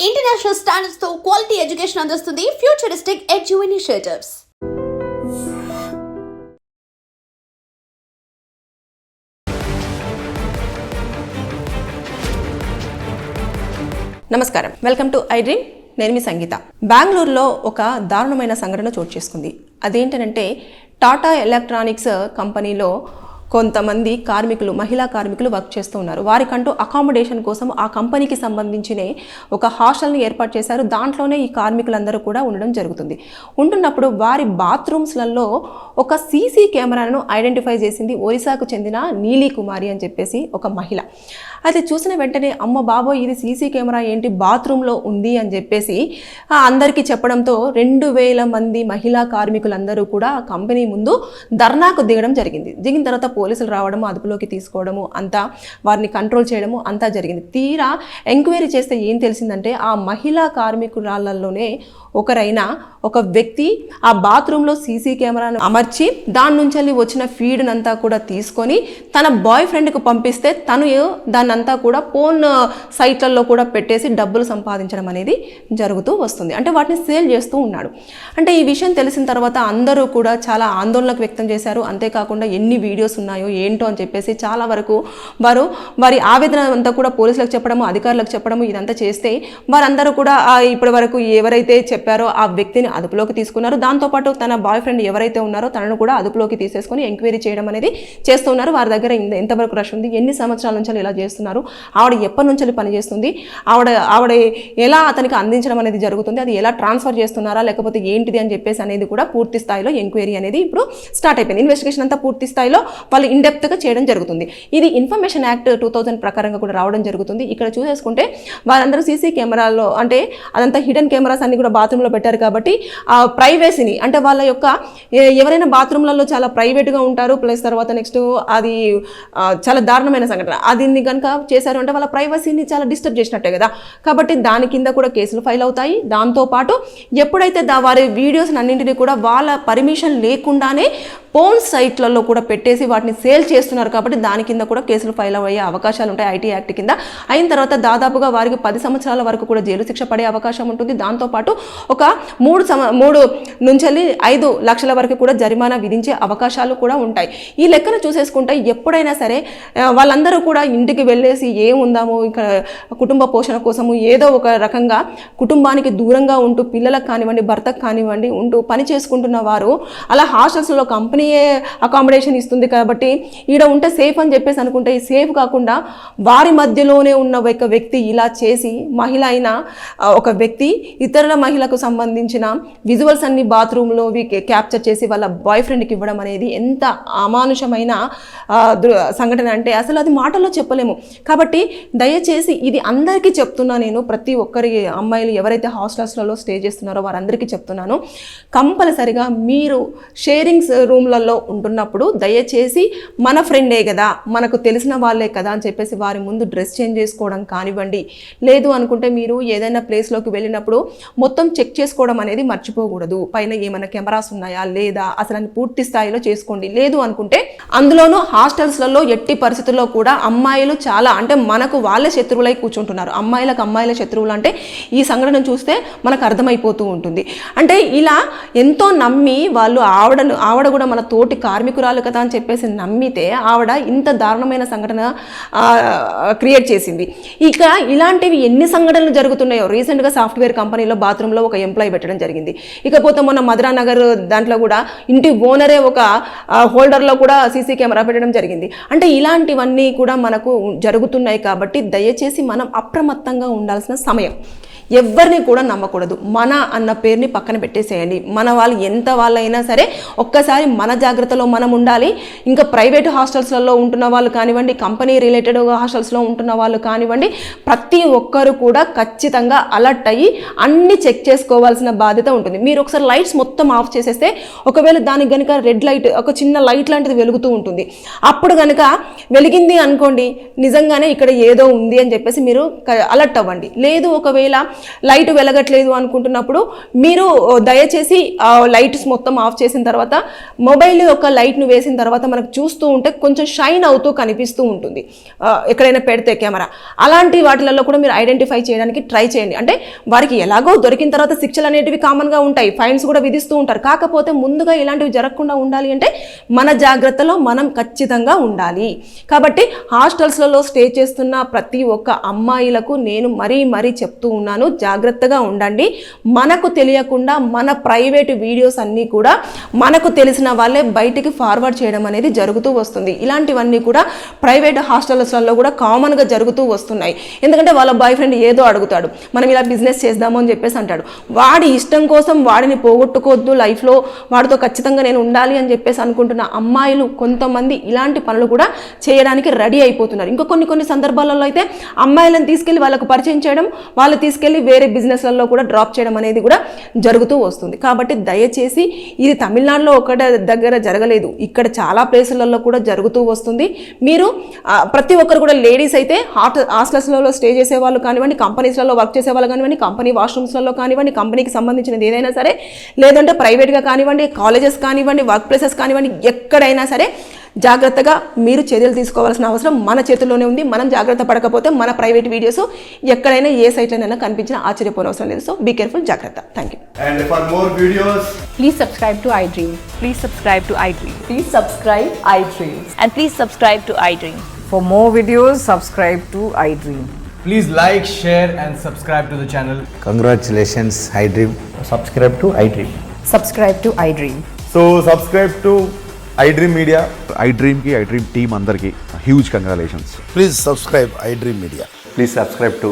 International స్టాండర్డ్స్తో quality education అందిస్తుంది futuristic edu initiatives నమస్కారం వెల్కమ్ టు ఐ డ్రీమ్ నేను మీ సంగీత. బెంగళూరులో ఒక దారుణమైన సంఘటన చోటు చేసుకుంది. అదేంటంటే టాటా ఎలక్ట్రానిక్స్ కంపెనీలో కొంతమంది కార్మికులు మహిళా కార్మికులు వర్క్ చేస్తూ ఉన్నారు. వారికంటూ అకామిడేషన్ కోసం ఆ కంపెనీకి సంబంధించిన ఒక హాస్టల్ని ఏర్పాటు చేశారు. దాంట్లోనే ఈ కార్మికులందరూ కూడా ఉండడం జరుగుతుంది. ఉంటున్నప్పుడు వారి బాత్రూమ్స్లలో ఒక సీసీ కెమెరాను ఐడెంటిఫై చేసింది ఒరిస్సాకు చెందిన నీలి కుమారి అని చెప్పేసి ఒక మహిళ. అయితే చూసిన వెంటనే అమ్మ బాబోయ్ ఇది సీసీ కెమెరా ఏంటి? బాత్రూంలో ఉంది అని చెప్పేసి అందరికీ చెప్పడంతో రెండు వేల మంది మహిళా కార్మికులందరూ కూడా కంపెనీ ముందు ధర్నాకు దిగడం జరిగింది. దిగిన తర్వాత పోలీసులు రావడము అదుపులోకి తీసుకోవడము అంతా వారిని కంట్రోల్ చేయడము అంతా జరిగింది. తీరా ఎంక్వైరీ చేస్తే ఏం తెలిసిందంటే ఆ మహిళా కార్మికురాలలోనే ఒకరైన ఒక వ్యక్తి ఆ బాత్రూంలో సీసీ కెమెరాను అమర్చి దాని నుంచి వచ్చిన ఫీడ్నంతా కూడా తీసుకొని తన బాయ్ ఫ్రెండ్కి పంపిస్తే తను దాన్నంతా కూడా ఫోన్ సైట్లలో కూడా పెట్టేసి డబ్బులు సంపాదించడం అనేది జరుగుతూ వస్తుంది. అంటే వాటిని సేల్ చేస్తూ ఉన్నాడు. అంటే ఈ విషయం తెలిసిన తర్వాత అందరూ కూడా చాలా ఆందోళనకు వ్యక్తం చేశారు. అంతేకాకుండా ఎన్ని వీడియోస్ ఉన్నాయో ఏంటో అని చెప్పేసి చాలా వరకు వారు వారి ఆవేదన అంతా కూడా పోలీసులకు చెప్పడము అధికారులకు చెప్పడము ఇదంతా చేస్తే వారందరూ కూడా ఇప్పటి వరకు ఎవరైతే చెప్పారో ఆ వ్యక్తిని అదుపులోకి తీసుకున్నారు. దాంతోపాటు తన బాయ్ ఫ్రెండ్ ఎవరైతే ఉన్నారో తనను కూడా అదుపులోకి తీసేసుకొని ఎంక్వైరీ చేయడం అనేది చేస్తున్నారు. వారి దగ్గర ఎంతవరకు రష్ ఉంది ఎన్ని సంవత్సరాల నుంచి ఇలా చేస్తున్నారు ఆవిడ ఎప్పటి నుంచి పనిచేస్తుంది ఆవిడ ఆవిడ ఎలా అతనికి అందించడం అనేది జరుగుతుంది అది ఎలా ట్రాన్స్ఫర్ చేస్తున్నారా లేకపోతే ఏంటిది అని చెప్పేసి అనేది కూడా పూర్తి స్థాయిలో ఎంక్వైరీ అనేది ఇప్పుడు స్టార్ట్ అయిపోయింది. ఇన్వెస్టిగేషన్ అంతా పూర్తి స్థాయిలో వాళ్ళు ఇండెప్త్గా చేయడం జరుగుతుంది. ఇది ఇన్ఫర్మేషన్ యాక్ట్ టూ థౌజండ్ ప్రకారంగా కూడా రావడం జరుగుతుంది. ఇక్కడ చూసేసుకుంటే వారందరూ సీసీ కెమెరాల్లో అంటే అదంతా హిడెన్ కెమెరాస్ అన్ని కూడా బాత్రూంలో పెట్టారు కాబట్టి ఆ ప్రైవసీని అంటే వాళ్ళ యొక్క ఎవరైనా బాత్రూమ్లలో చాలా ప్రైవేట్గా ఉంటారు ప్లస్ తర్వాత నెక్స్ట్ అది చాలా దారుణమైన సంఘటన. అది కనుక చేశారు అంటే వాళ్ళ ప్రైవసీని చాలా డిస్టర్బ్ చేసినట్టే కదా. కాబట్టి దాని కింద కూడా కేసులు ఫైల్ అవుతాయి. దాంతోపాటు ఎప్పుడైతే దా వారి వీడియోస్ అన్నింటినీ కూడా వాళ్ళ పర్మిషన్ లేకుండానే ఫోన్ సైట్లలో కూడా పెట్టేసి వాటిని సేల్ చేస్తున్నారు కాబట్టి దాని కింద కూడా కేసులు ఫైల్ అయ్యే అవకాశాలు ఉంటాయి ఐటీ యాక్ట్ కింద. అయిన తర్వాత దాదాపుగా వారికి పది సంవత్సరాల వరకు కూడా జైలు శిక్ష పడే అవకాశం ఉంటుంది. దాంతోపాటు ఒక మూడు సమ మూడు నుంచి ఐదు లక్షల వరకు కూడా జరిమానా విధించే అవకాశాలు కూడా ఉంటాయి. ఈ లెక్కన చూసేసుకుంటే ఎప్పుడైనా సరే వాళ్ళందరూ కూడా ఇంటికి వెళ్ళేసి ఏముందాము ఇక్కడ కుటుంబ పోషణ కోసము ఏదో ఒక రకంగా కుటుంబానికి దూరంగా ఉంటూ పిల్లలకు కానివ్వండి భర్తకు కానివ్వండి ఉంటూ పని చేసుకుంటున్న వారు అలా హాస్టల్స్లో కంపెనీ కంపెనీయే అకామిడేషన్ ఇస్తుంది కాబట్టి ఈడ ఉంటే సేఫ్ అని చెప్పేసి అనుకుంటే ఈ సేఫ్ కాకుండా వారి మధ్యలోనే ఉన్న ఒక వ్యక్తి ఇలా చేసి మహిళ అయిన ఒక వ్యక్తి ఇతరుల మహిళకు సంబంధించిన విజువల్స్ అన్ని బాత్రూంలో క్యాప్చర్ చేసి వాళ్ళ బాయ్ ఫ్రెండ్కి ఇవ్వడం అనేది ఎంత అమానుషమైన సంఘటన అంటే అసలు అది మాటల్లో చెప్పలేము. కాబట్టి దయచేసి ఇది అందరికీ చెప్తున్నా నేను ప్రతి ఒక్కరి అమ్మాయిలు ఎవరైతే హాస్టల్స్లలో స్టే చేస్తున్నారో వారందరికీ చెప్తున్నాను. కంపల్సరిగా మీరు షేరింగ్స్ రూమ్లలో ఉంటున్నప్పుడు దయచేసి మన ఫ్రెండే కదా మనకు తెలిసిన వాళ్ళే కదా అని చెప్పేసి వారి ముందు డ్రెస్ చేంజ్ చేసుకోవడం కానివ్వండి. లేదు అనుకుంటే మీరు ఏదైనా ప్లేస్లోకి వెళ్ళినప్పుడు మొత్తం చెక్ చేసుకోవడం అనేది మర్చిపోకూడదు. పైన ఏమైనా కెమెరాస్ ఉన్నాయా లేదా అసలు అని పూర్తి స్థాయిలో చేసుకోండి. లేదు అనుకుంటే అందులోనూ హాస్టల్స్లలో ఎట్టి పరిస్థితుల్లో కూడా అమ్మాయిలు చాలా అంటే మనకు వాళ్ళ శత్రువులై కూర్చుంటున్నారు. అమ్మాయిలకు అమ్మాయిల శత్రువులు అంటే ఈ సంఘటన చూస్తే మనకు అర్థమైపోతూ ఉంటుంది. అంటే ఇలా ఎంతో నమ్మి వాళ్ళు ఆవిడను ఆవిడ కూడా మన తోటి కార్మికురాలు కదా అని చెప్పేసి నమ్మితే ఆవిడ ఇంత దారుణమైన సంఘటన క్రియేట్ చేసింది. ఇక ఇలాంటివి ఎన్ని సంఘటనలు జరుగుతున్నాయో రీసెంట్గా సాఫ్ట్వేర్ కంపెనీలో బాత్రూంలో ఒక ఎంప్లాయీ పెట్టడం జరిగింది. ఇకపోతే మొన్న మధురా నగర్ దాంట్లో కూడా ఇంటి ఓనరే ఒక హోల్డర్లో కూడా సీసీ కెమెరా పెట్టడం జరిగింది. అంటే ఇలాంటివన్నీ కూడా మనకు జరుగుతున్నాయి కాబట్టి దయచేసి మనం అప్రమత్తంగా ఉండాల్సిన సమయం. ఎవరిని కూడా నమ్మకూడదు. మన అన్న పేరుని పక్కన పెట్టేసేయండి. మన వాళ్ళు ఎంత వాళ్ళైనా సరే ఒక్కసారి మన జాగ్రత్తలో మనం ఉండాలి. ఇంకా ప్రైవేట్ హాస్టల్స్లలో ఉంటున్న వాళ్ళు కానివ్వండి కంపెనీ రిలేటెడ్ హాస్టల్స్లో ఉంటున్న వాళ్ళు కానివ్వండి ప్రతి ఒక్కరు కూడా ఖచ్చితంగా అలర్ట్ అయ్యి అన్ని చెక్ చేసుకోవాల్సిన బాధ్యత ఉంటుంది. మీరు ఒకసారి లైట్స్ మొత్తం ఆఫ్ చేసేస్తే ఒకవేళ దానికి కనుక రెడ్ లైట్ ఒక చిన్న లైట్ లాంటిది వెలుగుతూ ఉంటుంది. అప్పుడు కనుక వెలిగింది అనుకోండి నిజంగానే ఇక్కడ ఏదో ఉంది అని చెప్పేసి మీరు అలర్ట్ అవ్వండి. లేదు ఒకవేళ లైట్ వెలగట్లేదు అనుకుంటున్నప్పుడు మీరు దయచేసి లైట్స్ మొత్తం ఆఫ్ చేసిన తర్వాత మొబైల్ యొక్క లైట్ను వేసిన తర్వాత మనకు చూస్తూ ఉంటే కొంచెం షైన్ అవుతూ కనిపిస్తూ ఉంటుంది. ఎక్కడైనా పెడితే కెమెరా. అలాంటి వాటిలలో కూడా మీరు ఐడెంటిఫై చేయడానికి ట్రై చేయండి. అంటే వారికి ఎలాగో దొరికిన తర్వాత శిక్షలు అనేటివి కామన్గా ఉంటాయి. ఫైన్స్ కూడా విధిస్తూ ఉంటారు. కాకపోతే ముందుగా ఇలాంటివి జరగకుండా ఉండాలి అంటే మన జాగ్రత్తలో మనం ఖచ్చితంగా ఉండాలి. కాబట్టి హాస్టల్స్లలో స్టే చేస్తున్న ప్రతి ఒక్క అమ్మాయిలకు నేను మరీ మరీ చెప్తూ ఉన్నాను. జాగ్రత్తగా ఉండండి. మనకు తెలియకుండా మన ప్రైవేట్ వీడియోస్ అన్నీ కూడా మనకు తెలిసిన వాళ్ళే బయటికి ఫార్వర్డ్ చేయడం అనేది జరుగుతూ వస్తుంది. ఇలాంటివన్నీ కూడా ప్రైవేట్ హాస్టల్స్లలో కూడా కామన్గా జరుగుతూ వస్తున్నాయి. ఎందుకంటే వాళ్ళ బాయ్ ఫ్రెండ్ ఏదో అడుగుతాడు. మనం ఇలా బిజినెస్ చేద్దాము అని చెప్పేసి అంటాడు. వాడి ఇష్టం కోసం వాడిని పోగొట్టుకోవద్దు లైఫ్లో. వాడితో ఖచ్చితంగా నేను ఉండాలి అని చెప్పేసి అనుకుంటున్న అమ్మాయిలు కొంతమంది ఇలాంటి పనులు కూడా చేయడానికి రెడీ అయిపోతున్నారు. ఇంకా కొన్ని కొన్ని సందర్భాలలో అయితే అమ్మాయిలను తీసుకెళ్ళి వాళ్ళకు పరిచయం చేయడం వాళ్ళు తీసుకెళ్ళి తీసుకెళ్ళి వేరే బిజినెస్లలో కూడా డ్రాప్ చేయడం అనేది కూడా జరుగుతూ వస్తుంది. కాబట్టి దయచేసి ఇది తమిళనాడులో ఒకట దగ్గర జరగలేదు. ఇక్కడ చాలా ప్లేసులలో కూడా జరుగుతూ వస్తుంది. మీరు ప్రతి ఒక్కరు కూడా లేడీస్ అయితే హాట్ హాస్టల్స్లలో స్టే చేసే వాళ్ళు కానివ్వండి కంపెనీస్లలో వర్క్ చేసే వాళ్ళు కానివ్వండి కంపెనీ వాష్రూమ్స్లలో కానివ్వండి కంపెనీకి సంబంధించినది ఏదైనా సరే లేదంటే ప్రైవేట్గా కానివ్వండి కాలేజెస్ కానివ్వండి వర్క్ ప్లేసెస్ కానివ్వండి ఎక్కడైనా సరే జాగ్రత్తగా మీరు చర్యలు తీసుకోవాల్సిన అవసరం మన చేతుల్లోనే ఉంది. మనం జాగ్రత్త పడకపోతే మన ప్రైవేట్ వీడియోస్ ఎక్కడైనా ఏ సైట్లోనైనా కనిపించినా ఆశ్చర్యపోనవసరం లేదు సో బీ కేర్ఫుల్ జాగ్రత్త thank you And for more videos, Please subscribe to iDream. Please subscribe to iDream. Please subscribe iDream. And please subscribe to iDream. For more videos, subscribe to iDream. please like, share, and subscribe to the channel. Congratulations, iDream. subscribe to iDream. Subscribe to iDream. So, subscribe to iDream Media. I డ్రీమ్కి I dream team అందరికీ huge congratulations Please subscribe iDream Media. Please subscribe to